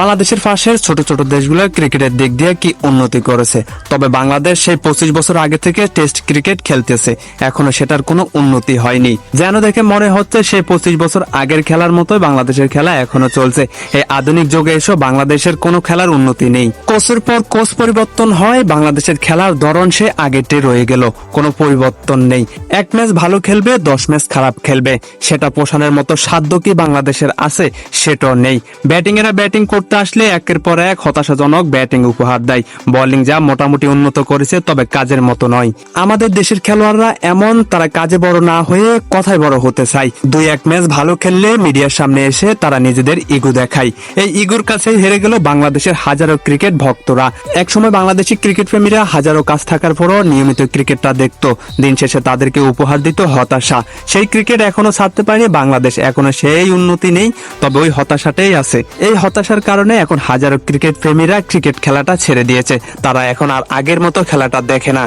বাংলাদেশের পাশের ছোট ছোট দেশগুলো ক্রিকেটের দিক দিয়ে কি উন্নতি করেছে? তবে বাংলাদেশ সেই পঁচিশ বছর আগে থেকে টেস্ট ক্রিকেট খেলতেছে। এখনও সেটার কোনো উন্নতি হয়নি। যেন দেখে মনে হচ্ছে সেই পঁচিশ বছর আগের খেলার মতোই বাংলাদেশের খেলা এখনও চলছে। এই আধুনিক যুগে এসে বাংলাদেশের কোনো খেলার উন্নতি নেই। কোচের পর কোচ পরিবর্তন হয়, বাংলাদেশের খেলার ধরন সে আগেরটি রয়ে গেল। কোনো পরিবর্তন নেই। এক ম্যাচ ভালো খেলবে, দশ ম্যাচ খারাপ খেলবে। সেটা পোষণের মতো সাধ্য কি বাংলাদেশের আছে, সেটাও নেই। ব্যাটিং এরা ব্যাটিং করতে আসলে একের পর এক হতাশাজনক ব্যাটিং উপহার দেয়। বোলিং যা মোটামুটি উন্নত করেছে, তবে কাজের মতো নয়। আমাদের দেশের খেলোয়াড়রা এমন, তারা কাজে বড় না হয়ে কথায় বড় হতে চায়। দুই এক ম্যাচ ভালো খেললে মিডিয়ার সামনে এসে তারা নিজেদের ইগো দেখায়। এই ইগুর কাছেই হেরে গেল বাংলাদেশের হাজারো ক্রিকেট ভক্তরা। একসময় বাংলাদেশি ক্রিকেট প্রেমীরা হাজারো কাজ থাকার পরও নিয়মিত ক্রিকেটটা দেখত। দিন শেষে তাদেরকে উপহার দিত হতাশা। সেই ক্রিকেট এখনও ছাড়তে পারেনি বাংলাদেশ। এখনও সেই উন্নতি নেই, তবে ওই হতাশাটাই আছে। এই হতাশার কারণে এখন হাজারো ক্রিকেট প্রেমীরা ক্রিকেট খেলাটা ছেড়ে দিয়েছে। তারা এখন আর আগের মতো খেলাটা দেখে না।